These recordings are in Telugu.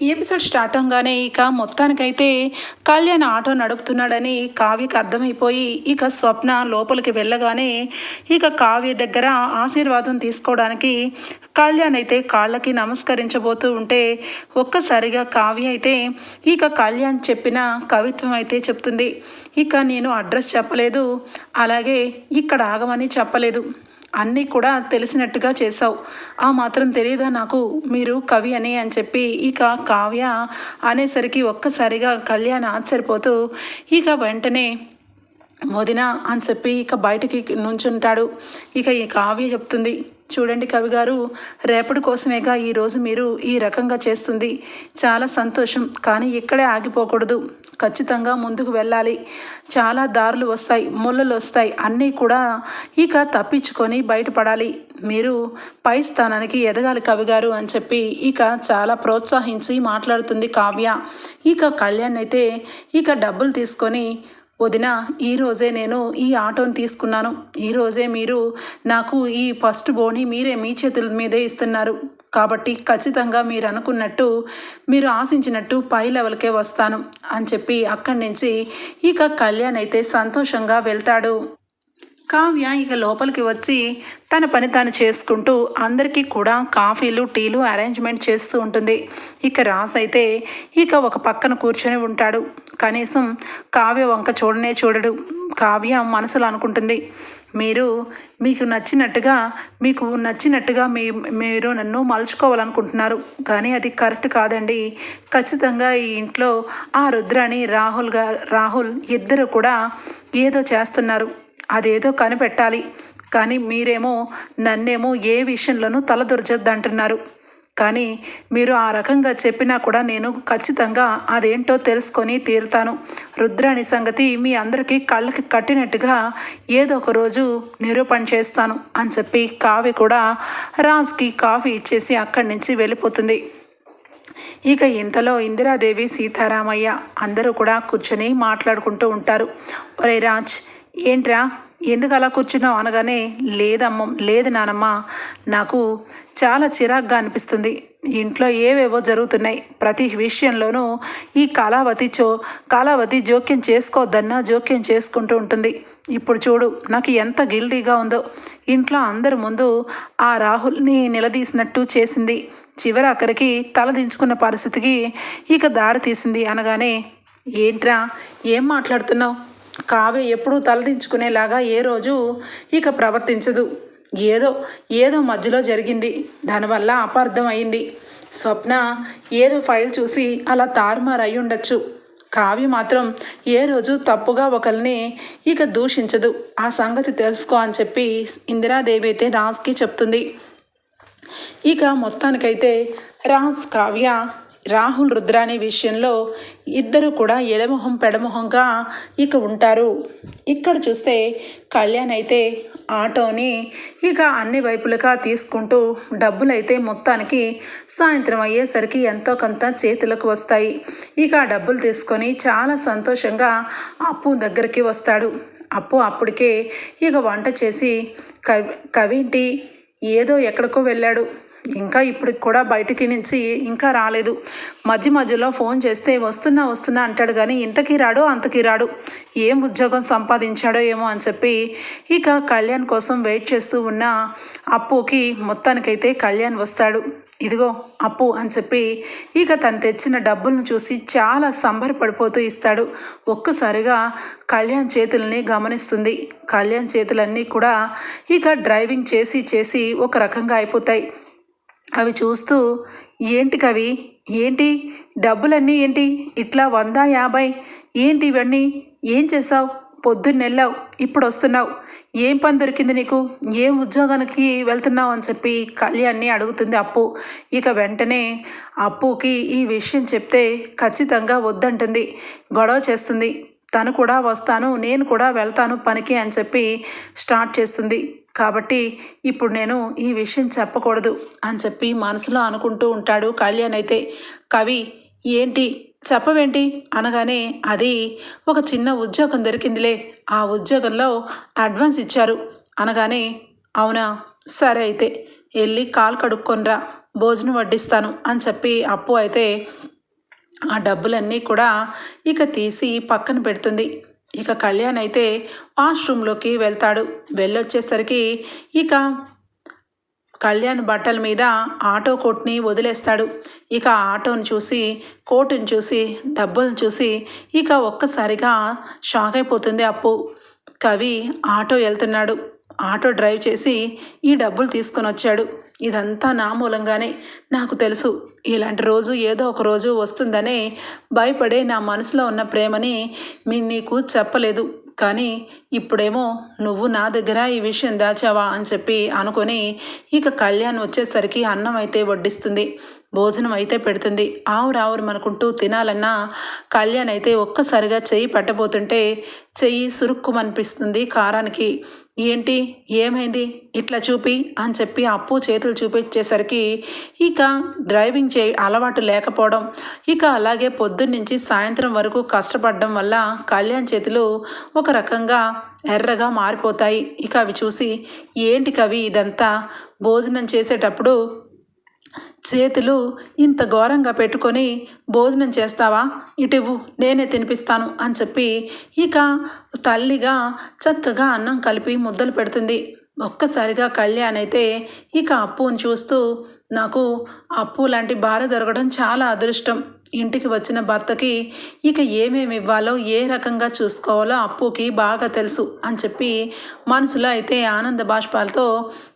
ఈ ఎపిసోడ్ స్టార్ట్ అవగానే ఇక మొత్తానికైతే కళ్యాణ్ ఆటో నడుపుతున్నాడని కావ్యకి అర్థమైపోయి ఇక స్వప్న లోపలికి వెళ్ళగానే ఇక కావ్య దగ్గర ఆశీర్వాదం తీసుకోవడానికి కళ్యాణ్ అయితే కాళ్ళకి నమస్కరించబోతూ ఉంటే ఒక్కసారిగా కావ్య అయితే ఇక కళ్యాణ్ చెప్పిన కవిత్వం అయితే చెప్తుంది. ఇక నేను అడ్రస్ చెప్పలేదు అలాగే ఇక్కడ ఆగమని చెప్పలేదు. అన్నీ కూడా తెలిసినట్టుగా చేసావు ఆ మాత్రం తెలియదా నాకు? మీరు కవి అని అని చెప్పి ఇక కావ్య అనేసరికి ఒక్కసారిగా కళ్యాణ్ ఆశ్చర్యపోతూ ఇక వెంటనే వదిన అని చెప్పి ఇక బయటికి నుంచుంటాడు. ఇక ఈ కావ్య చెప్తుంది చూడండి కవి గారు రేపటి కోసమేగా ఈరోజు మీరు ఈ రకంగా చేస్తుంది. చాలా సంతోషం కానీ ఇక్కడే ఆగిపోకూడదు. ఖచ్చితంగా ముందుకు వెళ్ళాలి. చాలా దారులు వస్తాయి ముళ్ళలు వస్తాయి. అన్నీ కూడా ఇక తప్పించుకొని బయటపడాలి. మీరు పై స్థానానికి ఎదగాలి కవిగారు అని చెప్పి ఇక చాలా ప్రోత్సహించి మాట్లాడుతుంది కావ్య. ఇక కళ్యాణ్ అయితే ఇక డబ్బులు తీసుకొని వదిన ఈరోజే నేను ఈ ఆటోని తీసుకున్నాను. ఈరోజే మీరు నాకు ఈ ఫస్ట్ బోని మీరే మీ చేతుల మీదే ఇస్తున్నారు. కాబట్టి ఖచ్చితంగా మీరు అనుకున్నట్టు మీరు ఆశించినట్టు పై లెవెల్కే వస్తాను అని చెప్పి అక్కడి నుంచి ఇక కళ్యాణ్ అయితే సంతోషంగా వెళ్తాడు. కావ్య ఇక లోపలికి వచ్చి తన పని తాను చేసుకుంటూ అందరికీ కూడా కాఫీలు టీలు అరేంజ్మెంట్ చేస్తూ ఉంటుంది. ఇక రాస్ అయితే ఇక ఒక పక్కన కూర్చొని ఉంటాడు. కనీసం కావ్య వంక చూడనే చూడడు. కావ్య మనసులో అనుకుంటుంది మీరు మీకు నచ్చినట్టుగా మీకు నచ్చినట్టుగా మీ మీరు నన్ను మలుచుకోవాలనుకుంటున్నారు. కానీ అది కరెక్ట్ కాదండి. ఖచ్చితంగా ఈ ఇంట్లో ఆ రుద్రాని రాహుల్గా రాహుల్ ఇద్దరు కూడా ఏదో చేస్తున్నారు. అదేదో కనిపెట్టాలి. కానీ మీరేమో నన్నేమో ఏ విషయంలోనూ తలదొరచద్దంటున్నారు. కానీ మీరు ఆ రకంగా చెప్పినా కూడా నేను ఖచ్చితంగా అదేంటో తెలుసుకొని తీరుతాను. రుద్రాణి సంగతి మీ అందరికీ కళ్ళకి కట్టినట్టుగా ఏదో ఒక రోజు నిరూపణ చేస్తాను అని చెప్పి కావి కూడా రాజ్కి కాఫీ ఇచ్చేసి అక్కడి నుంచి వెళ్ళిపోతుంది. ఇక ఇంతలో ఇందిరాదేవి సీతారామయ్య అందరూ కూడా కూర్చొని మాట్లాడుకుంటూ ఉంటారు. ఒరే రాజ్ ఏంట్రా? ఎందుకు అలా కూర్చున్నావు? అనగానే లేదమ్మ లేదు నానమ్మ. నాకు చాలా చిరాగ్గా అనిపిస్తుంది. ఇంట్లో ఏవేవో జరుగుతున్నాయి. ప్రతి విషయంలోనూ ఈ కళావతి చో కళావతి జోక్యం చేసుకోవద్దన్నా జోక్యం చేసుకుంటూ ఉంటుంది. ఇప్పుడు చూడు నాకు ఎంత గిల్టీగా ఉందో. ఇంట్లో అందరి ముందు ఆ రాహుల్ని నిలదీసినట్టు చేసింది. చివరి అక్కడికి తలదించుకున్న పరిస్థితికి ఇక దారి తీసింది. అనగానే ఏంట్రా? ఏం మాట్లాడుతున్నావు? కావ్య ఎప్పుడూ తలదించుకునేలాగా ఏ రోజు ఇక ప్రవర్తించదు. ఏదో ఏదో మధ్యలో జరిగింది. దానివల్ల అపార్థం అయింది స్వప్న ఏదో ఫైల్ చూసి అలా తారుమారు అయి ఉండొచ్చు కావ్య మాత్రం ఏ రోజు తప్పుగా ఒకరిని ఇక దూషించదు. ఆ సంగతి తెలుసుకో అని చెప్పి ఇందిరాదేవి అయితే రాజ్కి చెప్తుంది. ఇక మొత్తానికైతే రాజ్ కావ్య రాహుల్ రుద్రాని విషయంలో ఇద్దరు కూడా ఎడమొహం పెడమొహంగా ఇక ఉంటారు. ఇక్కడ చూస్తే కళ్యాణ్ అయితే ఆటోని ఇక అన్ని వైపులుగా తీసుకుంటూ డబ్బులైతే మొత్తానికి సాయంత్రం అయ్యేసరికి ఎంతో కొంత చేతులకు వస్తాయి. ఇక ఆ డబ్బులు తీసుకొని చాలా సంతోషంగా అప్పు దగ్గరికి వస్తాడు. అప్పు అప్పటికే ఇక వంట చేసి కవి కవింటి ఏదో ఎక్కడికో వెళ్ళాడు. ఇంకా ఇప్పుడు కూడా బయటికి నుంచి ఇంకా రాలేదు. మధ్య మధ్యలో ఫోన్ చేస్తే వస్తున్నా వస్తున్నా అంటాడు కానీ ఇంతకీ రాడు అంతకీ రాడు. ఏం ఉద్యోగం సంపాదించాడో ఏమో అని చెప్పి ఇక కళ్యాణ్ కోసం వెయిట్ చేస్తూ ఉన్న అప్పుకి మొత్తానికైతే కళ్యాణ్ వస్తాడు. ఇదిగో అప్పు అని చెప్పి ఇక తను తెచ్చిన డబ్బులను చూసి చాలా సంబరపడిపోతూ ఇస్తాడు. ఒక్కసారిగా కళ్యాణ్ చేతుల్ని గమనిస్తుంది. కళ్యాణ్ చేతులన్నీ కూడా ఇక డ్రైవింగ్ చేసి చేసి ఒక రకంగా అయిపోతాయి. అవి చూస్తూ ఏంటి కవి? ఏంటి? డబ్బులన్నీ ఏంటి? ఇట్లా వంద యాభై? ఏంటి ఇవన్నీ? ఏం చేసావు పొద్దున్నెళ్ళావు ఇప్పుడు వస్తున్నావు ఏం పని దొరికింది నీకు? ఏం ఉద్యోగానికి వెళ్తున్నావు? అని చెప్పి కళ్యాణ్ని అడుగుతుంది అప్పు. ఇక వెంటనే అప్పుకి ఈ విషయం చెప్తే ఖచ్చితంగా వద్దంటుంది. గొడవ చేస్తుంది. తను కూడా వస్తాను నేను కూడా వెళ్తాను పనికి అని చెప్పి స్టార్ట్ చేస్తుంది. కాబట్టి ఇప్పుడు నేను ఈ విషయం చెప్పకూడదు అని చెప్పి మనసులో అనుకుంటూ ఉంటాడు కళ్యాణ్ అయితే. కవి ఏంటి? చెప్పవేంటి? అనగానే అది ఒక చిన్న ఉద్యోగం దొరికిందిలే ఆ ఉద్యోగంలో అడ్వాన్స్ ఇచ్చారు. అనగానే అవునా? సరే అయితే వెళ్ళి కాలు కడుక్కొనిరా భోజనం వడ్డిస్తాను అని చెప్పి అప్పు అయితే ఆ డబ్బులన్నీ కూడా ఇక తీసి పక్కన పెడుతుంది. ఇక కళ్యాణ్ అయితే వాష్రూమ్లోకి వెళ్తాడు. వెళ్ళొచ్చేసరికి ఇక కళ్యాణ్ బట్టల మీద ఆటో కోట్ని వదిలేస్తాడు. ఇక ఆటోని చూసి కోటుని చూసి డబ్బులను చూసి ఇక ఒక్కసారిగా షాక్ అయిపోతుంది అప్పు. కవి ఆటో వెళ్తున్నాడు. ఆటో డ్రైవ్ చేసి ఈ డబ్బులు తీసుకొని వచ్చాడు. ఇదంతా నా మూలంగానే నాకు తెలుసు. ఇలాంటి రోజు ఏదో ఒక రోజు వస్తుందని భయపడే నా మనసులో ఉన్న ప్రేమని మీ నీకు చెప్పలేదు. కానీ ఇప్పుడేమో నువ్వు నా దగ్గర ఈ విషయం దాచావా అని చెప్పి అనుకొని ఇక కళ్యాణ్ వచ్చేసరికి అన్నం అయితే వడ్డిస్తుంది. భోజనం అయితే పెడుతుంది. ఆవురు ఆవురు అనుకుంటూ తినాలన్నా కళ్యాణ్ అయితే ఒక్కసారిగా చెయ్యి పట్టబోతుంటే చెయ్యి సురుక్కుమనిపిస్తుంది కారానికి. ఏంటి? ఏమైంది? ఇట్లా చూపి అని చెప్పి అప్పు చేతులు చూపించేసరికి ఇక డ్రైవింగ్ చే అలవాటు లేకపోవడం. ఇక అలాగే పొద్దున్నుంచి సాయంత్రం వరకు కష్టపడడం వల్ల కళ్యాణ్ చేతులు ఒక రకంగా ఎర్రగా మారిపోతాయి. ఇక అవి చూసి ఏంటి కవి ఇదంతా? భోజనం చేసేటప్పుడు చేతులు ఇంత ఘోరంగా పెట్టుకొని భోజనం చేస్తావా? ఇటివ్వు నేనే తినిపిస్తాను అని చెప్పి ఇక తల్లిగా చక్కగా అన్నం కలిపి ముద్దలు పెడుతుంది. ఒక్కసారిగా కళ్యాణ్ అయితే ఇక అప్పుని చూస్తూ నాకు అప్పు లాంటి భార్య దొరకడం చాలా అదృష్టం. ఇంటికి వచ్చిన భర్తకి ఇక ఏమేమి ఇవ్వాలో ఏ రకంగా చూసుకోవాలో అప్పుకి బాగా తెలుసు అని చెప్పి మనసులో అయితే ఆనంద బాష్పాలతో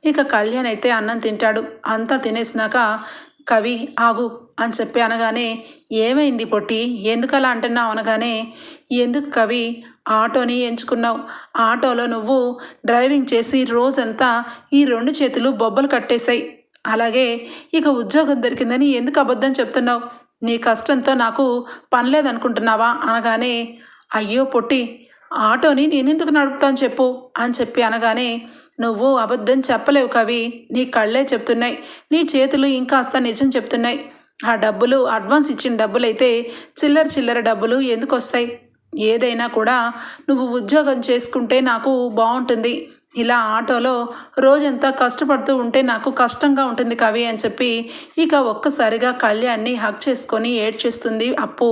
ఇక కళ్యాణ్ అయితే అన్నం తింటాడు అంతా తినేసినాక కవి ఆగు అని చెప్పి అనగానే ఏమైంది పొట్టి ఎందుకలా అంటున్నావు? అనగానే ఎందుకు కవి ఆటోని ఎంచుకున్నావు. ఆటోలో నువ్వు డ్రైవింగ్ చేసి రోజంతా ఈ రెండు చేతులు బొబ్బలు కట్టేశాయి. అలాగే ఇక ఉద్యోగం దొరికిందని ఎందుకు అబద్ధం చెప్తున్నావు? నీ కష్టంతో నాకు పని లేదనుకుంటున్నావా అనగానే అయ్యో పొట్టి ఆటోని నేనెందుకు నడుపుతాను చెప్పు అని చెప్పి అనగానే నువ్వు అబద్ధం చెప్పలేవు కవి నీ కళ్ళే చెప్తున్నాయి నీ చేతులు ఇంకాస్త నిజం చెప్తున్నాయి. ఆ డబ్బులు అడ్వాన్స్ ఇచ్చిన డబ్బులైతే చిల్లర చిల్లర డబ్బులు ఎందుకు వస్తాయి ఏదైనా కూడా నువ్వు ఉద్యోగం చేసుకుంటే నాకు బాగుంటుంది ఇలా ఆటోలో రోజంతా కష్టపడుతూ ఉంటే నాకు కష్టంగా ఉంటుంది కవి అని చెప్పి ఇక ఒక్కసారిగా కళ్యాణ్ని హక్ చేసుకొని ఏడ్చేస్తుంది అప్పు.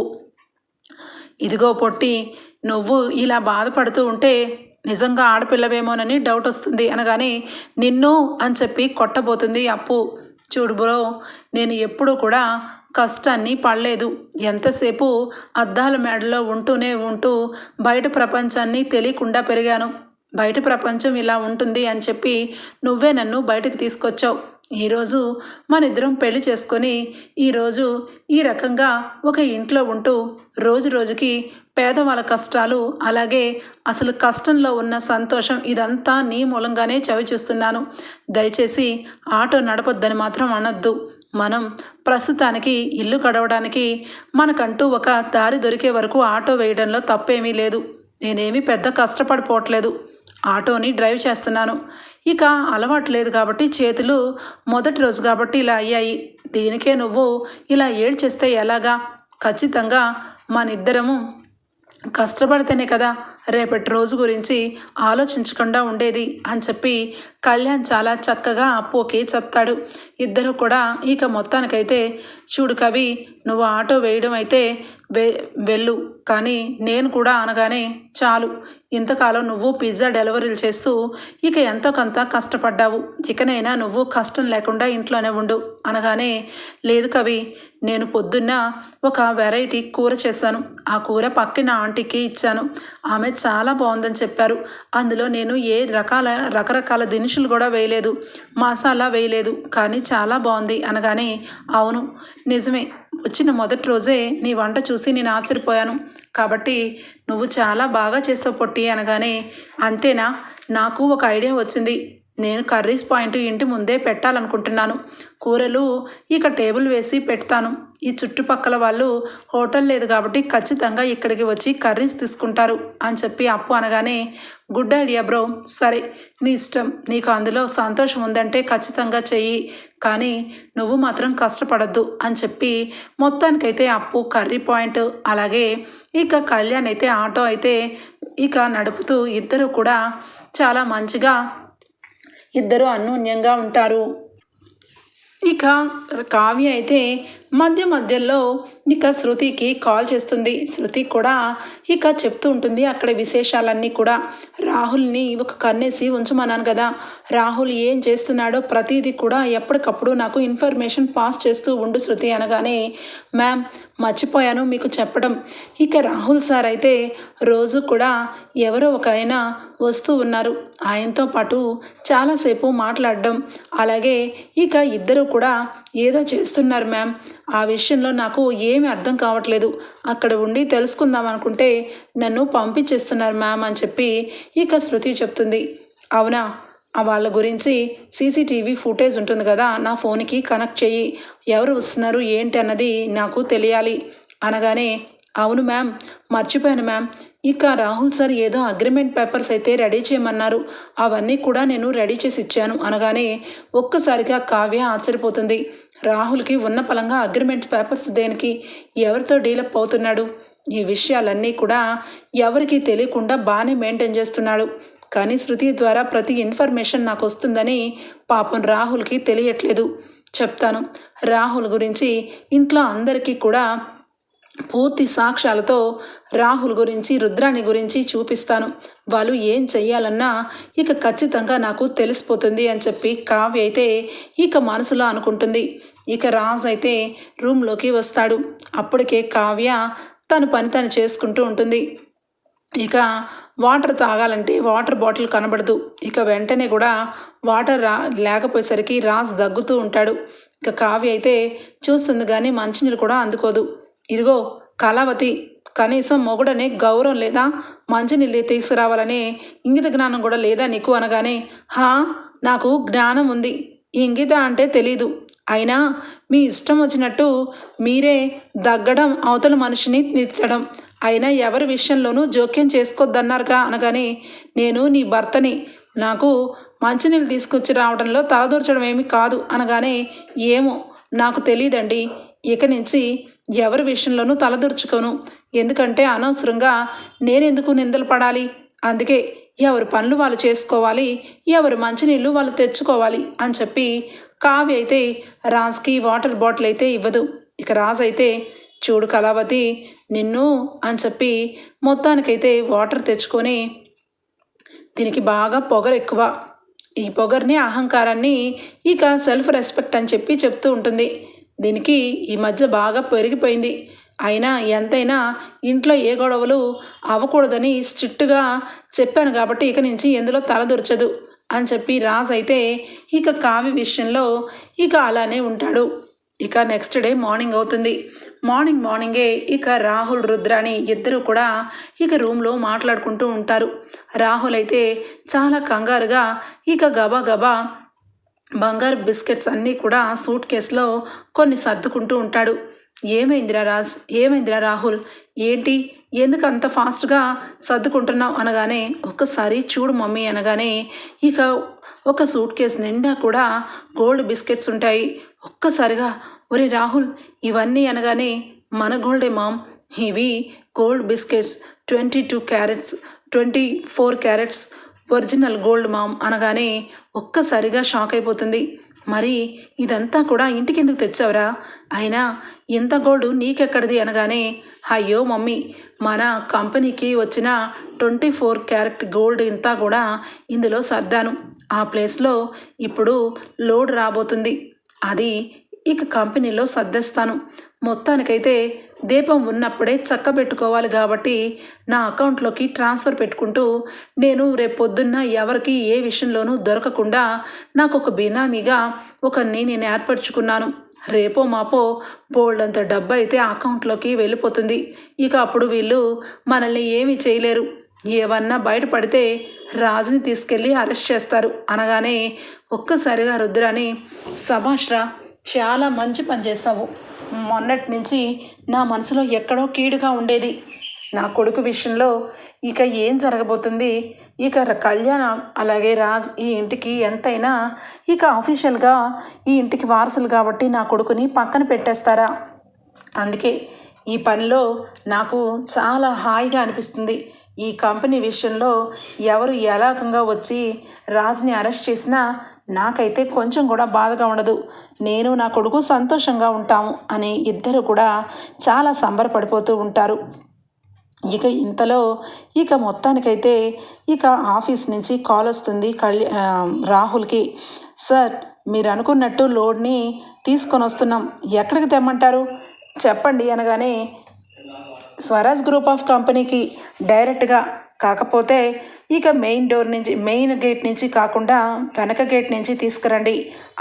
ఇదిగో పొట్టి నువ్వు ఇలా బాధపడుతూ ఉంటే నిజంగా ఆడపిల్లవేమోనని డౌట్ వస్తుంది అనగానే నిన్ను అని చెప్పి కొట్టబోతుంది అప్పు. చూడు బ్రో నేను ఎప్పుడూ కూడా కష్టాన్ని పడలేదు. ఎంతసేపు అద్దాల మేడలో ఉంటూనే ఉంటూ బయట ప్రపంచాన్ని తెలియకుండా పెరిగాను. బయట ప్రపంచం ఇలా ఉంటుంది అని చెప్పి నువ్వే నన్ను బయటకు తీసుకొచ్చావు. ఈరోజు మన ఇద్దరం పెళ్ళి చేసుకొని ఈరోజు ఈ రకంగా ఒక ఇంట్లో ఉంటూ రోజు రోజుకి పేదవాళ్ళ కష్టాలు అలాగే అసలు కష్టంలో ఉన్న సంతోషం ఇదంతా నీ మూలంగానే చవి చూస్తున్నాను. దయచేసి ఆటో నడపొద్దని మాత్రం అనొద్దు. మనం ప్రస్తుతానికి ఇల్లు గడవడానికి మనకంటూ ఒక దారి దొరికే వరకు ఆటో వేయడంలో తప్పేమీ లేదు. నేనేమీ పెద్ద కష్టపడిపోవట్లేదు. ఆటోని డ్రైవ్ చేస్తున్నాను. ఇక అలవాటు లేదు కాబట్టి చేతులు మొదటి రోజు కాబట్టి ఇలా అయ్యాయి. దీనికే నువ్వు ఇలా ఏడ్చేస్తే ఎలాగా? ఖచ్చితంగా మనిద్దరము కష్టపడితేనే కదా రేపటి రోజు గురించి ఆలోచించకుండా ఉండేది అని చెప్పి కళ్యాణ్ చాలా చక్కగా అప్పుకి చెప్తాడు. ఇద్దరు కూడా ఇక మొత్తానికైతే చూడు కవి నువ్వు ఆటో వేయడం అయితే వె వెళ్ళు. కానీ నేను కూడా అనగానే చాలు. ఇంతకాలం నువ్వు పిజ్జా డెలివరీలు చేస్తూ ఇక ఎంతో కొంత కష్టపడ్డావు. ఇకనైనా నువ్వు కష్టం లేకుండా ఇంట్లోనే ఉండు. అనగానే లేదు కవి నేను పొద్దున్న ఒక వెరైటీ కూర చేశాను. ఆ కూర పక్కిన ఆంటీకి ఇచ్చాను. ఆమె చాలా బాగుందని చెప్పారు. అందులో నేను ఏ రకాల రకరకాల దినుసులు కూడా వేయలేదు. మసాలా వేయలేదు. కానీ చాలా బాగుంది అనగానే అవును నిజమే. వచ్చిన మొదటి రోజే నీ వంట చూసి నేను ఆశ్చర్యపోయాను. కాబట్టి నువ్వు చాలా బాగా చేస్తావు పొట్టి అనగానే అంతేనా? నాకు ఒక ఐడియా వచ్చింది. నేను కర్రీస్ పాయింట్ ఇంటి ముందే పెట్టాలనుకుంటున్నాను. కూరలు ఇక టేబుల్ వేసి పెడతాను. ఈ చుట్టుపక్కల వాళ్ళు హోటల్ లేదు కాబట్టి ఖచ్చితంగా ఇక్కడికి వచ్చి కర్రీస్ తీసుకుంటారు అని చెప్పి అప్పు అనగానే గుడ్ ఐడియా బ్రో సరే నీ ఇష్టం నీకు అందులో సంతోషం ఉందంటే ఖచ్చితంగా చెయ్యి కానీ నువ్వు మాత్రం కష్టపడద్దు అని చెప్పి మొత్తానికైతే అప్పు కర్రీ పాయింట్ అలాగే ఇక కళ్యాణ్ అయితే ఆటో అయితే ఇక నడుపుతూ ఇద్దరు కూడా చాలా మంచిగా ఇద్దరు అన్యోన్యంగా ఉంటారు. ఇక కావ్య అయితే మధ్య మధ్యలో ఇక శృతికి కాల్ చేస్తుంది. శృతి కూడా ఇక చెప్తూ ఉంటుంది. అక్కడ విశేషాలన్నీ కూడా. రాహుల్ని ఒక కన్నేసి ఉంచమన్నాను కదా. రాహుల్ ఏం చేస్తున్నాడో ప్రతిదీ కూడా ఎప్పటికప్పుడు నాకు ఇన్ఫర్మేషన్ పాస్ చేస్తూ ఉండు శృతి అనగానే మ్యామ్ మర్చిపోయాను మీకు చెప్పడం. ఇక రాహుల్ సార్ అయితే రోజు కూడా ఎవరో ఒక ఆయన వస్తూ ఉన్నారు. ఆయనతో పాటు చాలాసేపు మాట్లాడడం. అలాగే ఇక ఇద్దరు కూడా ఏదో చేస్తున్నారు మ్యామ్. ఆ విషయంలో నాకు ఏమీ అర్థం కావట్లేదు. అక్కడ ఉండి తెలుసుకుందాం అనుకుంటే నన్ను పంపించేస్తున్నారు మ్యామ్ అని చెప్పి ఇక శృతి చెప్తుంది. అవునా? ఆ వాళ్ళ గురించి సీసీటీవీ ఫుటేజ్ ఉంటుంది కదా నా ఫోన్కి కనెక్ట్ చెయ్యి ఎవరు వస్తున్నారు ఏంటి అన్నది నాకు తెలియాలి. అనగానే అవును మ్యామ్ మర్చిపోయాను మ్యామ్. ఇక రాహుల్ సార్ ఏదో అగ్రిమెంట్ పేపర్స్ అయితే రెడీ చేయమన్నారు. అవన్నీ కూడా నేను రెడీ చేసి ఇచ్చాను అనగానే ఒక్కసారిగా కావ్య ఆశ్చర్యపోతుంది. రాహుల్కి ఉన్న పలంగా అగ్రిమెంట్ పేపర్స్ దేనికి? ఎవరితో డీలప్ అవుతున్నాడు? ఈ విషయాలన్నీ కూడా ఎవరికి తెలియకుండా బాగానే మెయింటైన్ చేస్తున్నాడు. కానీ శృతి ద్వారా ప్రతి ఇన్ఫర్మేషన్ నాకు వస్తుందని పాపం రాహుల్కి తెలియట్లేదు. చెప్తాను రాహుల్ గురించి ఇంట్లో అందరికీ కూడా పూర్తి సాక్ష్యాలతో రాహుల్ గురించి రుద్రాణి గురించి చూపిస్తాను. వాళ్ళు ఏం చెయ్యాలన్నా ఇక ఖచ్చితంగా నాకు తెలిసిపోతుంది అని చెప్పి కావ్య అయితే ఇక మనసులో అనుకుంటుంది. ఇక రాజ్ అయితే రూమ్లోకి వస్తాడు. అప్పటికే కావ్య తన పని తను చేసుకుంటూ ఉంటుంది. ఇక వాటర్ తాగాలంటే వాటర్ బాటిల్ కనబడదు. ఇక వెంటనే కూడా వాటర్ రా లేకపోయేసరికి రాజ్ దగ్గుతూ ఉంటాడు. ఇక కావ్య అయితే చూస్తుంది కానీ మంచినీళ్ళు కూడా అందుకోదు. ఇదిగో కళావతి కనీసం మొగుడనే గౌరవం లేదా మంచినీళ్ళు తీసుకురావాలనే ఇంగిత జ్ఞానం కూడా లేదా నీకు అనగానే హా నాకు జ్ఞానం ఉంది. ఇంగిత అంటే తెలీదు. అయినా మీ ఇష్టం వచ్చినట్టు మీరే దగ్గడం అవతల మనిషిని తిట్టడం. అయినా ఎవరి విషయంలోనూ జోక్యం చేసుకోవద్దన్నారుగా అనగానే నేను నీ భర్తని నాకు మంచినీళ్ళు తీసుకొచ్చి రావడంలో తలదూర్చడం ఏమీ కాదు అనగానే ఏమో నాకు తెలియదండి. ఇక నుంచి ఎవరి విషయంలోనూ తలదూర్చుకోను. ఎందుకంటే అనవసరంగా నేనెందుకు నిందలు పడాలి? అందుకే ఎవరి పనులు వాళ్ళు చేసుకోవాలి ఎవరి మంచినీళ్ళు వాళ్ళు తెచ్చుకోవాలి అని చెప్పి కావ్య అయితే రాజ్కి వాటర్ బాటిల్ అయితే ఇవ్వదు. ఇక రాజ్ అయితే చూడు కళావతి నిన్ను అని చెప్పి మొత్తానికైతే వాటర్ తెచ్చుకొని దీనికి బాగా పొగరు ఎక్కువ. ఈ పొగర్ని అహంకారాన్ని ఇక సెల్ఫ్ రెస్పెక్ట్ అని చెప్పి చెప్తూ ఉంటుంది. దీనికి ఈ మధ్య బాగా పెరిగిపోయింది. అయినా ఎంతైనా ఇంట్లో ఏ గొడవలు అవ్వకూడదని స్ట్రిక్ట్గా చెప్పాను కాబట్టి ఇక నుంచి ఎందులో తలదొరచదు అని చెప్పి రాజ్ అయితే ఇక కావ్య విషయంలో ఇక అలానే ఉంటాడు. ఇక నెక్స్ట్ డే మార్నింగ్ అవుతుంది. మార్నింగ్ మార్నింగే ఇక రాహుల్ రుద్రాని ఇద్దరు కూడా ఇక రూమ్లో మాట్లాడుకుంటూ ఉంటారు. రాహుల్ అయితే చాలా కంగారుగా ఇక గబా గబా బంగారు బిస్కెట్స్ అన్నీ కూడా సూట్ కేసులో కొన్ని సర్దుకుంటూ ఉంటాడు. ఏమైందిరా రాజ్? ఏమైందిరా రాహుల్? ఏంటి? ఎందుకు అంత ఫాస్ట్గా సర్దుకుంటున్నావు అనగానే ఒక్కసారి చూడు మమ్మీ అనగానే ఇక ఒక సూట్ కేసు నిండా కూడా గోల్డ్ బిస్కెట్స్ ఉంటాయి. ఒక్కసారిగా ఒరే రాహుల్ ఇవన్నీ అనగానే మన గోల్డే మామ్. ఇవి gold biscuits twenty two carats twenty four carats original gold ma'am అనగానే ఒక్కసారిగా షాక్ అయిపోతుంది. మరి ఇదంతా కూడా ఇంటికెందుకు తెచ్చావురా? అయినా ఇంత గోల్డ్ నీకెక్కడిది అనగానే అయ్యో మమ్మీ మన కంపెనీకి వచ్చిన ట్వంటీ ఫోర్ క్యారెట్ గోల్డ్ ఇంతా కూడా ఇందులో సర్దాను. ఆ ప్లేస్లో ఇప్పుడు లోడ్ రాబోతుంది. అది ఇక కంపెనీలో సర్దేస్తాను. మొత్తానికైతే దీపం ఉన్నప్పుడే చక్క పెట్టుకోవాలి కాబట్టి నా అకౌంట్లోకి ట్రాన్స్ఫర్ పెట్టుకుంటూ నేను రేపు పొద్దున్న ఎవరికి ఏ విషయంలోనూ దొరకకుండా నాకు ఒక బినామీగా ఒకరిని నేను ఏర్పరచుకున్నాను. రేపో మాపో బోల్డ్ అంత డబ్బు అయితే అకౌంట్లోకి వెళ్ళిపోతుంది. ఇక అప్పుడు వీళ్ళు మనల్ని ఏమీ చేయలేరు. ఏమన్నా బయటపడితే రాజుని తీసుకెళ్ళి అరెస్ట్ చేస్తారు. అనగానే ఒక్కసారిగా రుద్రాని సభాష్రా చాలా మంచి పని చేస్తావు. మొన్నటి నుంచి నా మనసులో ఎక్కడో కీడుగా ఉండేది. నా కొడుకు విషయంలో ఇక ఏం జరగబోతుంది? ఇక కళ్యాణం కళ్యాణ అలాగే రాజ్ ఈ ఇంటికి ఎంతైనా ఇక అఫీషియల్గా ఈ ఇంటికి వారసులు కాబట్టి నా కొడుకుని పక్కన పెట్టేస్తారా? అందుకే ఈ పనిలో నాకు చాలా హాయిగా అనిపిస్తుంది. ఈ కంపెనీ విషయంలో ఎవరు ఎలాగంగా వచ్చి రాజ్ని అరెస్ట్ చేసినా నాకైతే కొంచెం కూడా బాధగా ఉండదు. నేను నా కొడుకు సంతోషంగా ఉంటాము అని ఇద్దరు కూడా చాలా సంబరపడిపోతూ ఉంటారు. ఇక ఇంతలో ఇక మొత్తానికైతే ఇక ఆఫీస్ నుంచి కాల్ వస్తుంది కళ్యా రాహుల్కి. సార్ మీరు అనుకున్నట్టు లోడ్ని తీసుకొని వస్తున్నాం. ఎక్కడికి తెమ్మంటారు? చెప్పండి అనగానే స్వరాజ్ గ్రూప్ ఆఫ్ కంపెనీకి డైరెక్ట్గా. కాకపోతే ఇక మెయిన్ డోర్ నుంచి మెయిన్ గేట్ నుంచి కాకుండా వెనక గేట్ నుంచి తీసుకురండి.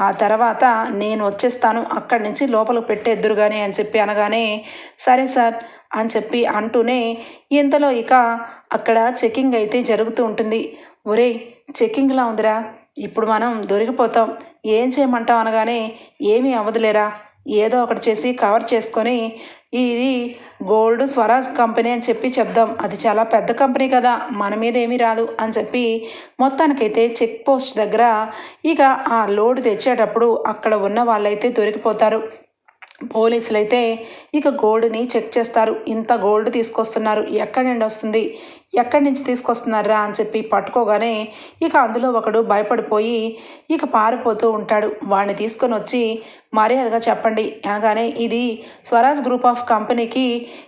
ఆ తర్వాత నేను వచ్చేస్తాను. అక్కడి నుంచి లోపలికి పెట్టేద్దురు కానీ అని చెప్పి అనగానే సరే సార్ అని చెప్పి అంటూనే ఇంతలో ఇక అక్కడ చెకింగ్ అయితే జరుగుతూ ఉంటుంది. ఒరే చెకింగ్లా ఉందిరా. ఇప్పుడు మనం దొరికిపోతాం. ఏం చేయమంటాం అనగానే ఏమీ అవ్వదులేరా. ఏదో ఒకటి చేసి కవర్ చేసుకొని ఇది గోల్డ్ స్వరాజ్ కంపెనీ అని చెప్పి చెప్దాం. అది చాలా పెద్ద కంపెనీ కదా మన మీద ఏమీ రాదు అని చెప్పి మొత్తానికైతే చెక్ పోస్ట్ దగ్గర ఇక ఆ లోడ్ తెచ్చేటప్పుడు అక్కడ ఉన్న వాళ్ళైతే దొరికిపోతారు. పోలీసులు అయితే ఇక గోల్డ్ని చెక్ చేస్తారు. ఇంత గోల్డ్ తీసుకొస్తున్నారు. ఎక్కడి నుండి వస్తుంది? ఎక్కడి నుంచి తీసుకొస్తున్నారా అని చెప్పి పట్టుకోగానే ఇక అందులో ఒకడు భయపడిపోయి ఇక పారిపోతూ ఉంటాడు. వాడిని తీసుకొని వచ్చి మర్యాదగా చెప్పండి అనగానే ఇది స్వరాజ్ గ్రూప్ ఆఫ్ కంపెనీకి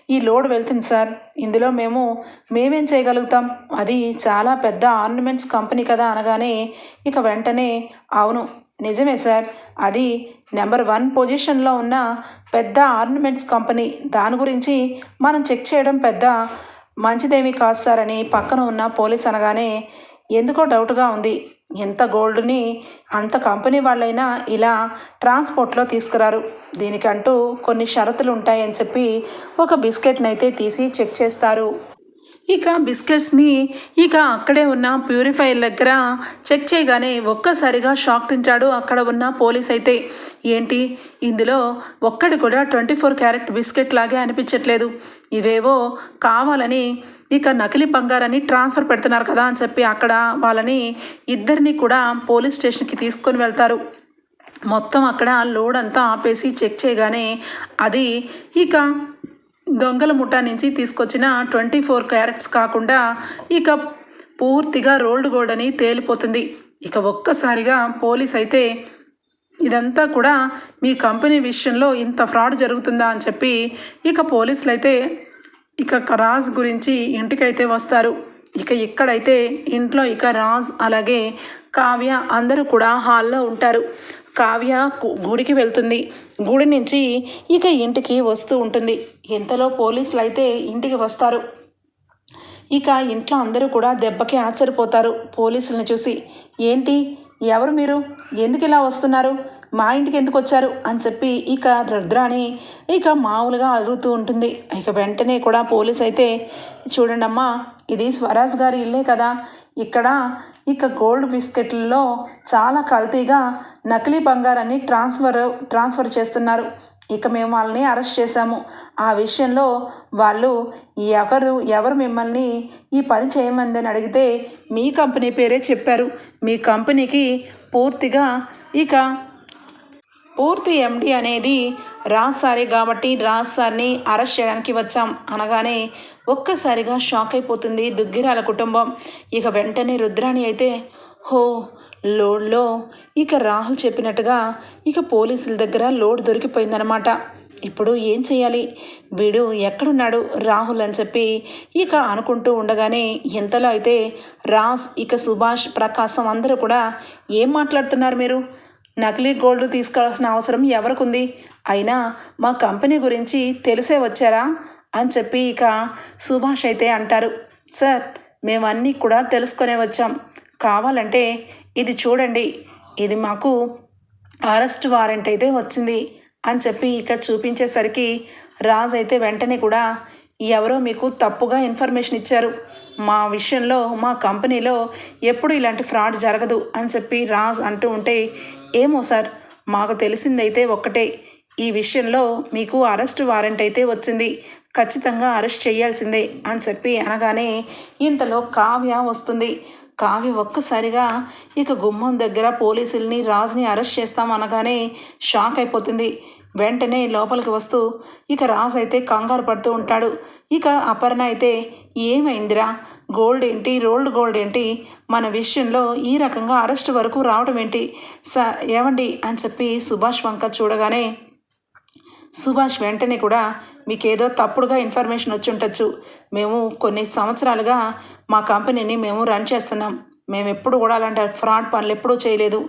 ఈ లోడ్ వెళ్తుంది సార్. ఇందులో మేము మేమేం చేయగలుగుతాం? అది చాలా పెద్ద ఆర్నమెంట్స్ కంపెనీ కదా అనగానే ఇక వెంటనే అవును నిజమే సార్. అది నెంబర్ వన్ పొజిషన్లో ఉన్న పెద్ద ఆర్నమెంట్స్ కంపెనీ. దాని గురించి మనం చెక్ చేయడం పెద్ద మంచిదేమీ కాదు సార్ అని పక్కన ఉన్న పోలీస్ అనగానే ఎందుకో డౌట్గా ఉంది. ఎంత గోల్డ్ని అంత కంపెనీ వాళ్ళైనా ఇలా ట్రాన్స్పోర్ట్లో తీసుకురారు. దీనికంటూ కొన్ని షరతులు ఉంటాయని చెప్పి ఒక బిస్కెట్ని అయితే తీసి చెక్ చేస్తారు. ఇక బిస్కెట్స్ని ఇక అక్కడే ఉన్న ప్యూరిఫైర్ దగ్గర చెక్ చేయగానే ఒక్కసారిగా షాక్ తింటాడు అక్కడ ఉన్న పోలీస్ అయితే. ఏంటి? ఇందులో ఒక్కటి కూడా ట్వంటీ ఫోర్ క్యారెట్ బిస్కెట్ లాగే అనిపించట్లేదు. ఇవేవో కావాలని ఇక నకిలీ బంగారాన్ని ట్రాన్స్ఫర్ పెడుతున్నారు కదా అని చెప్పి అక్కడ వాళ్ళని ఇద్దరిని కూడా పోలీస్ స్టేషన్కి తీసుకొని వెళ్తారు. మొత్తం అక్కడ లోడ్ అంతా ఆపేసి చెక్ చేయగానే అది ఇక దొంగల ముఠా నుంచి తీసుకొచ్చిన ట్వంటీ ఫోర్ క్యారెట్స్ కాకుండా ఇక పూర్తిగా రోల్డ్ గోల్డ్ అని తేలిపోతుంది. ఇక ఒక్కసారిగా పోలీస్ అయితే ఇదంతా కూడా మీ కంపెనీ విషయంలో ఇంత ఫ్రాడ్ జరుగుతుందా అని చెప్పి ఇక పోలీసులు అయితే ఇక రాజ్ గురించి ఇంటికైతే వస్తారు. ఇక ఇక్కడైతే ఇంట్లో ఇక రాజ్ అలాగే కావ్య అందరూ కూడా హాల్లో ఉంటారు. కావ్య గుడికి వెళ్తుంది. గుడి నుంచి ఇక ఇంటికి వస్తూ ఉంటుంది. ఇంతలో పోలీసులు అయితే ఇంటికి వస్తారు. ఇక ఇంట్లో అందరూ కూడా దెబ్బకి ఆశ్చర్యపోతారు పోలీసులను చూసి. ఏంటి? ఎవరు మీరు? ఎందుకు ఇలా వస్తున్నారు? మా ఇంటికి ఎందుకు వచ్చారు? అని చెప్పి ఇక రుద్రాని ఇక మామూలుగా అరుగుతూ ఉంటుంది. ఇక వెంటనే కూడా పోలీస్ అయితే చూడండమ్మా ఇది స్వరాజ్ గారి ఇల్లే కదా. ఇక్కడ ఇక గోల్డ్ బిస్కెట్లలో చాలా కల్తీగా నకిలీ బంగారాన్ని ట్రాన్స్ఫర్ ట్రాన్స్ఫర్ చేస్తున్నారు. ఇక మేము వాళ్ళని అరెస్ట్ చేశాము. ఆ విషయంలో వాళ్ళు ఎవరు ఎవరు మిమ్మల్ని ఈ పని చేయమందని అడిగితే మీ కంపెనీ పేరే చెప్పారు. మీ కంపెనీకి పూర్తిగా ఇక పూర్తి ఎండి అనేది రాజ్ సారే కాబట్టి రాజ్ సార్ని అరెస్ట్ చేయడానికి వచ్చాం. అనగానే ఒక్కసారిగా షాక్ అయిపోతుంది దుగ్గిరాల కుటుంబం. ఇక వెంటనే రుద్రాణి అయితే హో లోడ్లో. ఇక రాహుల్ చెప్పినట్టుగా ఇక పోలీసుల దగ్గర లోడ్ దొరికిపోయిందనమాట ఇప్పుడు ఏం చేయాలి? వీడు ఎక్కడున్నాడు? రాహుల్ అని చెప్పి ఇక అనుకుంటూ ఉండగానే ఎంతలో అయితే రాజ్ ఇక సుభాష్ ప్రకాశం అందరూ కూడా ఏం మాట్లాడుతున్నారు మీరు? నకిలీ గోల్డ్ తీసుకోవాల్సిన అవసరం ఎవరికుంది? అయినా మా కంపెనీ గురించి తెలిసే వచ్చారా? అని చెప్పి ఇక సుభాష్ అయితే అంటారు సార్ మేమన్నీ కూడా తెలుసుకునే వచ్చాం. కావాలంటే ఇది చూడండి ఇది మాకు అరెస్ట్ వారెంట్ అయితే వచ్చింది అని చెప్పి ఇక చూపించేసరికి రాజ్ అయితే వెంటనే కూడా ఎవరో మీకు తప్పుగా ఇన్ఫర్మేషన్ ఇచ్చారు. మా విషయంలో మా కంపెనీలో ఎప్పుడు ఇలాంటి ఫ్రాడ్ జరగదు అని చెప్పి రాజ్ అంటూ ఉంటే ఏమో సార్ మాకు తెలిసిందైతే ఒక్కటే. ఈ విషయంలో మీకు అరెస్ట్ వారెంట్ అయితే వచ్చింది ఖచ్చితంగా అరెస్ట్ చేయాల్సిందే అని చెప్పి అనగానే ఇంతలో కావ్య వస్తుంది. కావ్య ఒక్కసారిగా ఇక గుమ్మం దగ్గర పోలీసుల్ని రాజ్ని అరెస్ట్ చేస్తాం అనగానే షాక్ అయిపోతుంది. వెంటనే లోపలికి వస్తూ ఇక రాజ్ అయితే కంగారు పడుతూ ఉంటాడు. ఇక అపర్ణ అయితే ఏమైందిరా? గోల్డ్ ఏంటి? రోల్డ్ గోల్డ్ ఏంటి? మన విషయంలో ఈ రకంగా అరెస్ట్ వరకు రావడం ఏంటి? స ఏమండి అని చెప్పి సుభాష్ వంక చూడగానే సుభాష్ వెంటనే కూడా మీకేదో తప్పుడుగా ఇన్ఫర్మేషన్ వచ్చి ఉండొచ్చు. మేము కొన్ని సంవత్సరాలుగా మా కంపెనీని మేము రన్ చేస్తున్నాం. మేము ఎప్పుడు కూడా అలాంటి ఫ్రాడ్ పనులు ఎప్పుడూ చేయలేదు.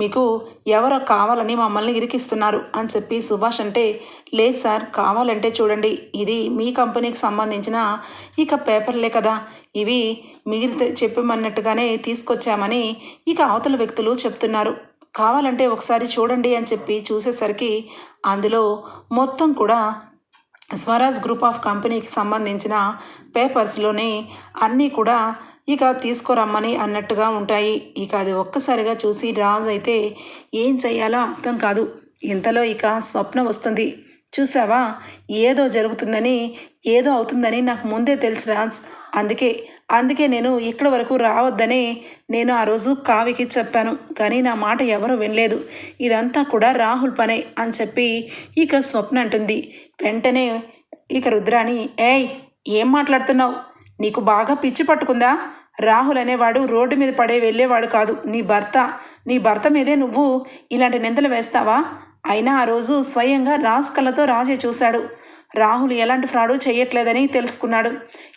మీకు ఎవరో కావాలని మమ్మల్ని ఇరికిస్తున్నారు అని చెప్పి సుభాష్ అంటే లేదు సార్ కావాలంటే చూడండి. ఇది మీ కంపెనీకి సంబంధించిన ఇక పేపర్లే కదా. ఇవి మీరు చెప్పమన్నట్టుగానే తీసుకొచ్చామని ఇక అవతల వ్యక్తులు చెప్తున్నారు. కావాలంటే ఒకసారి చూడండి అని చెప్పి చూసేసరికి అందులో మొత్తం కూడా స్వరాజ్ గ్రూప్ ఆఫ్ కంపెనీకి సంబంధించిన పేపర్స్లోనే అన్నీ కూడా ఇక తీసుకురమ్మని అన్నట్టుగా ఉంటాయి. ఇక అది ఒక్కసారిగా చూసి రాజ్ అయితే ఏం చెయ్యాలో అర్థం కాదు. ఇంతలో ఇక స్వప్న వస్తుంది. చూసావా? ఏదో జరుగుతుందని ఏదో అవుతుందని నాకు ముందే తెలుసు రాన్స్ అందుకే అందుకే నేను ఇక్కడ వరకు రావద్దని నేను ఆ రోజు కావికి చెప్పాను. కానీ నా మాట ఎవరు వినలేదు. ఇదంతా కూడా రాహుల్ పనే అని చెప్పి ఇక స్వప్న అంటుంది. వెంటనే ఇక రుద్రాని ఏయ్ ఏం మాట్లాడుతున్నావు? నీకు బాగా పిచ్చి పట్టుకుందా? రాహుల్ అనేవాడు రోడ్డు మీద పడే వెళ్ళేవాడు కాదు. నీ భర్త నీ భర్త మీదే నువ్వు ఇలాంటి నిందలు వేస్తావా? అయినా ఆ రోజు స్వయంగా రాజ్ కళ్ళతో రాజే చూశాడు. రాహుల్ ఎలాంటి ఫ్రాడు చేయట్లేదని తెలుసుకున్నాడు.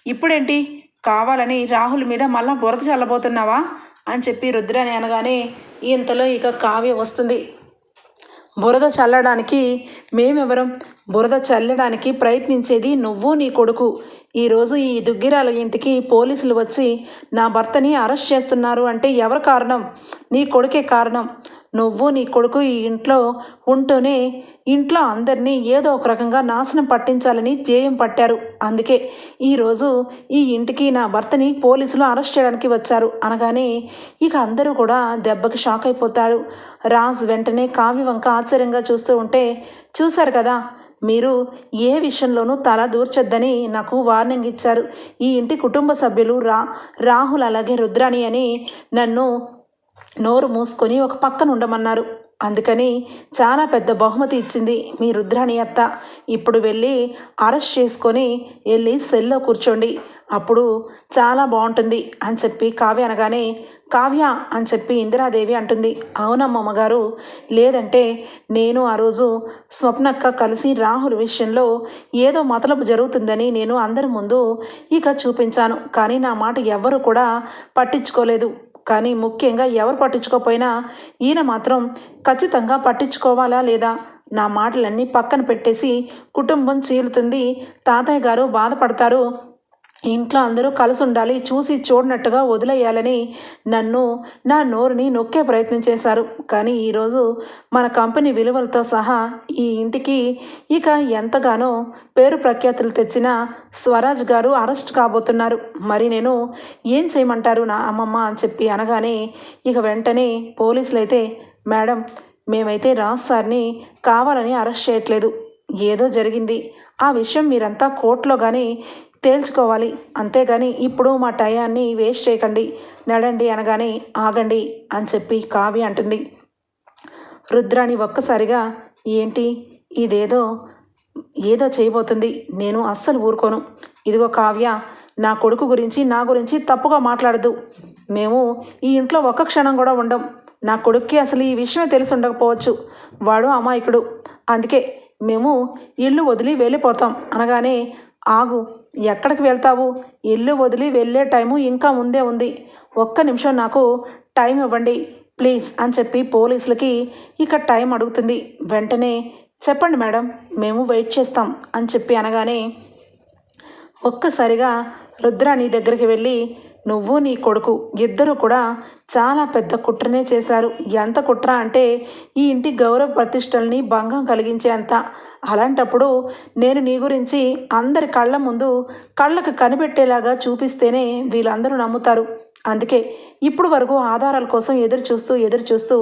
ఇప్పుడేంటి? కావాలని రాహుల్ మీద మళ్ళా బురద చల్లబోతున్నావా? అని చెప్పి రుద్రాని అనగానే ఇంతలో ఇక కావ్య వస్తుంది. బురద చల్లడానికి మేమెవరం? బురద చల్లడానికి ప్రయత్నించేది నువ్వు నీ కొడుకు. ఈరోజు ఈ దుగ్గిరాల ఇంటికి పోలీసులు వచ్చి నా భర్తని అరెస్ట్ చేస్తున్నారు అంటే ఎవరు కారణం? నీ కొడుకే కారణం. నువ్వు నీ కొడుకు ఈ ఇంట్లో ఉంటూనే ఇంట్లో అందరినీ ఏదో ఒక రకంగా నాశనం పట్టించాలని ధ్యేయం పట్టారు. అందుకే ఈరోజు ఈ ఇంటికి నా భర్తని పోలీసులు అరెస్ట్ చేయడానికి వచ్చారు. అనగానే ఇక అందరూ కూడా దెబ్బకి షాక్ అయిపోతారు. రాజ్ వెంటనే కావ్య వంక ఆశ్చర్యంగా చూస్తూ ఉంటే చూశారు కదా మీరు ఏ విషయంలోనూ తల దూర్చొద్దని నాకు వార్నింగ్ ఇచ్చారు. ఈ ఇంటి కుటుంబ సభ్యులు రా రాహుల్ అలాగే రుద్రాణి అని నన్ను నోరు మూసుకొని ఒక పక్కన ఉండమన్నారు. అందుకని చాలా పెద్ద బహుమతి ఇచ్చింది మీ రుద్రాణి అత్త. ఇప్పుడు వెళ్ళి అరెస్ట్ చేసుకొని వెళ్ళి సెల్లో కూర్చోండి. అప్పుడు చాలా బాగుంటుంది అని చెప్పి కావ్య అనగానే కావ్య అని చెప్పి ఇందిరాదేవి అంటుంది. అవునమ్మమ్మగారు లేదంటే నేను ఆ రోజు స్వప్నక్క కలిసి రాహుల్ విషయంలో ఏదో మతలపు జరుగుతుందని నేను అందరి ముందు ఇక చూపించాను. కానీ నా మాట ఎవ్వరూ కూడా పట్టించుకోలేదు. కానీ ముఖ్యంగా ఎవరు పట్టించుకోకపోయినా ఈయన మాత్రం ఖచ్చితంగా పట్టించుకోవాలా లేదా? నా మాటలన్నీ పక్కన పెట్టేసి కుటుంబం చీలుతుంది. తాతయ్య గారు బాధపడతారు. ఇంట్లో అందరూ కలిసి ఉండాలి చూసి చూడనట్టుగా వదిలేయాలని నన్ను నా నోరుని నొక్కే ప్రయత్నం చేశారు. కానీ ఈరోజు మన కంపెనీ విలువలతో సహా ఈ ఇంటికి ఇక ఎంతగానో పేరు ప్రఖ్యాతులు తెచ్చిన స్వరాజ్ గారు అరెస్ట్ కాబోతున్నారు. మరి నేను ఏం చేయమంటారు నా అమ్మమ్మ అని చెప్పి అనగానే ఇక వెంటనే పోలీసులు అయితే మేడం మేమైతే రాజ్ సార్ని కావాలని అరెస్ట్ చేయట్లేదు. ఏదో జరిగింది. ఆ విషయం మీరంతా కోర్టులో కానీ తేల్చుకోవాలి. అంతేగాని ఇప్పుడు మా టయాన్ని వేస్ట్ చేయకండి. నడండి అనగానే ఆగండి అని చెప్పి కావ్య అంటుంది. రుద్రాణి ఒక్కసారిగా ఏంటి? ఇదేదో ఏదో చేయబోతుంది. నేను అస్సలు ఊరుకోను. ఇదిగో కావ్య నా కొడుకు గురించి నా గురించి తప్పుగా మాట్లాడదు మేము ఈ ఇంట్లో ఒక్క క్షణం కూడా ఉండం. నా కొడుక్కి అసలు ఈ విషయమే తెలిసి ఉండకపోవచ్చు వాడు అమాయకుడు. అందుకే మేము ఇల్లు వదిలి వెళ్ళిపోతాం. అనగానే ఆగు ఎక్కడికి వెళ్తావు? ఇల్లు వదిలి వెళ్ళే టైము ఇంకా ముందే ఉంది. ఒక్క నిమిషం నాకు టైం ఇవ్వండి ప్లీజ్ అని చెప్పి పోలీసులకి ఇక టైం అడుగుతుంది. వెంటనే చెప్పండి మేడం మేము వెయిట్ చేస్తాం అని చెప్పి అనగానే ఒక్కసారిగా రుద్రాణి దగ్గరికి వెళ్ళి నువ్వు నీ కొడుకు ఇద్దరు కూడా చాలా పెద్ద కుట్రనే చేశారు. ఎంత కుట్ర అంటే ఈ ఇంటి గౌరవ ప్రతిష్టల్ని భంగం కలిగించేంత. అలాంటప్పుడు నేను నీ గురించి అందరి కళ్ళ ముందు కళ్ళకు కనిపెట్టేలాగా చూపిస్తేనే వీళ్ళందరూ నమ్ముతారు. అందుకే ఇప్పుడు వరకు ఆధారాల కోసం ఎదురు చూస్తూ ఎదురు చూస్తూ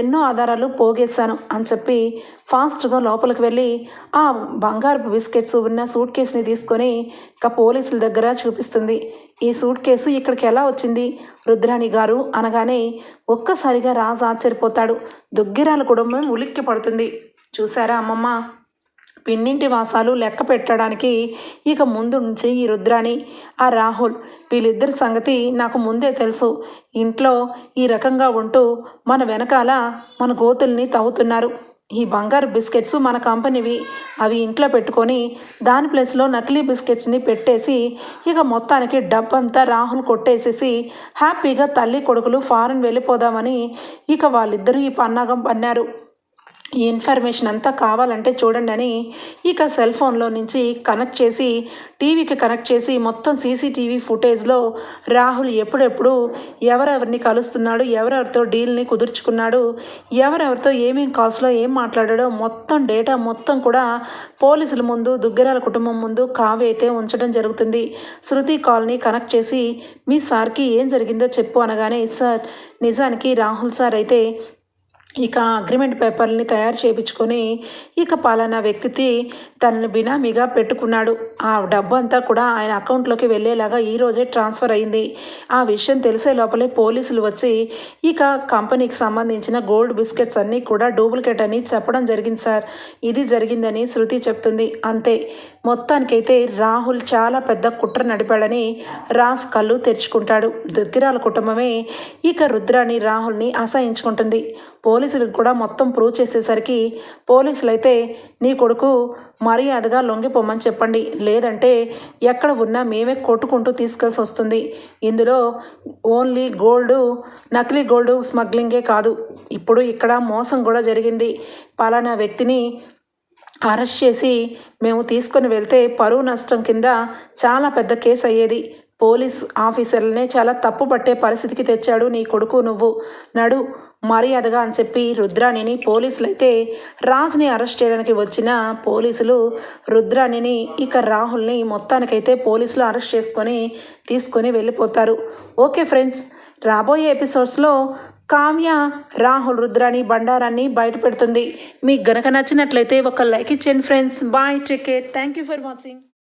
ఎన్నో ఆధారాలు పోగేశాను అని చెప్పి ఫాస్ట్గా లోపలికి వెళ్ళి ఆ బంగారపు బిస్కెట్స్ ఉన్న సూట్ కేసుని తీసుకొని ఇక పోలీసుల దగ్గర చూపిస్తుంది. ఈ సూట్ కేసు ఇక్కడికి ఎలా వచ్చింది? రుద్రాణి గారు అనగానే ఒక్కసారిగా రాజు ఆశ్చర్యపోతాడు. దుగ్గిరాల కుటుంబం ఉలిక్కి పడుతుంది చూసారా అమ్మమ్మ? పిన్నింటి వాసాలు లెక్క పెట్టడానికి ఇక ముందు నుంచి ఈ రుద్రాణి ఆ రాహుల్ వీళ్ళిద్దరి సంగతి నాకు ముందే తెలుసు. ఇంట్లో ఈ రకంగా ఉంటూ మన వెనకాల మన గోతుల్ని తవ్వుతున్నారు. ఈ బంగారు బిస్కెట్స్ మన కంపెనీవి. అవి ఇంట్లో పెట్టుకొని దాని ప్లేస్లో నకిలీ బిస్కెట్స్ని పెట్టేసి ఇక మొత్తానికి డబ్బంతా రాహుల్ కొట్టేసేసి హ్యాపీగా తల్లి కొడుకులు ఫారెన్ వెళ్ళిపోదామని ఇక వాళ్ళిద్దరూ ఈ పన్నాగం పన్నారు. ఈ ఇన్ఫర్మేషన్ అంతా కావాలంటే చూడండి అని ఇక సెల్ ఫోన్లో నుంచి కనెక్ట్ చేసి టీవీకి కనెక్ట్ చేసి మొత్తం సీసీటీవీ ఫుటేజ్లో రాహుల్ ఎప్పుడెప్పుడు ఎవరెవరిని కలుస్తున్నాడు ఎవరెవరితో డీల్ని కుదుర్చుకున్నాడు ఎవరెవరితో ఏమేం కాల్స్లో ఏం మాట్లాడాడో మొత్తం డేటా మొత్తం కూడా పోలీసుల ముందు దుగ్గరాల కుటుంబం ముందు కావ్య అయితే ఉంచడం జరుగుతుంది. శృతి కాల్ని కనెక్ట్ చేసి మీ సార్కి ఏం జరిగిందో చెప్పు అనగానే సార్ నిజానికి రాహుల్ సార్ అయితే ఇక అగ్రిమెంట్ పేపర్ని తయారు చేయించుకొని ఇక పాలనా వ్యక్తికి తనని బినామీగా పెట్టుకున్నాడు. ఆ డబ్బు అంతా కూడా ఆయన అకౌంట్లోకి వెళ్ళేలాగా ఈరోజే ట్రాన్స్ఫర్ అయింది. ఆ విషయం తెలిసే లోపలే పోలీసులు వచ్చి ఇక కంపెనీకి సంబంధించిన గోల్డ్ బిస్కెట్స్ అన్నీ కూడా డూప్లికేట్ అని చెప్పడం జరిగింది సార్. ఇది జరిగిందని శృతి చెప్తుంది. అంతే. మొత్తానికైతే రాహుల్ చాలా పెద్ద కుట్ర నడిపాడని రాస్ కళ్ళు తెరుచుకుంటాడు. దుగ్గిరాల కుటుంబమే ఇక రుద్రాని రాహుల్ని అసహించుకుంటుంది. పోలీసులకు కూడా మొత్తం ప్రూవ్ చేసేసరికి పోలీసులైతే నీ కొడుకు మర్యాదగా లొంగిపోమని చెప్పండి. లేదంటే ఎక్కడ ఉన్నా మేమే కొట్టుకుంటూ తీసుకెళ్ళి వస్తుంది. ఇందులో ఓన్లీ గోల్డ్ నకిలీ గోల్డ్ స్మగ్లింగే కాదు. ఇప్పుడు ఇక్కడ మోసం కూడా జరిగింది. పలానా వ్యక్తిని అరెస్ట్ చేసి మేము తీసుకొని వెళ్తే పరువు నష్టం కింద చాలా పెద్ద కేసు అయ్యేది. పోలీస్ ఆఫీసర్లనే చాలా తప్పు పట్టే పరిస్థితికి తెచ్చాడు నీ కొడుకు నువ్వు. నడు మర్యాదగా అని చెప్పి రుద్రాణిని పోలీసులు అయితే రాజుని అరెస్ట్ చేయడానికి వచ్చిన పోలీసులు రుద్రాణిని ఇక రాహుల్ని మొత్తానికైతే పోలీసులు అరెస్ట్ చేసుకొని తీసుకొని వెళ్ళిపోతారు. ఓకే ఫ్రెండ్స్ రాబోయే ఎపిసోడ్స్లో కావ్య రాహుల్ రుద్రాని బండారాన్ని బయట పెడుతుంది. మీకు గనక నచ్చినట్లయితే ఒక లైక్ ఇచ్చేయండి friends. Bye take care. Thank you for watching.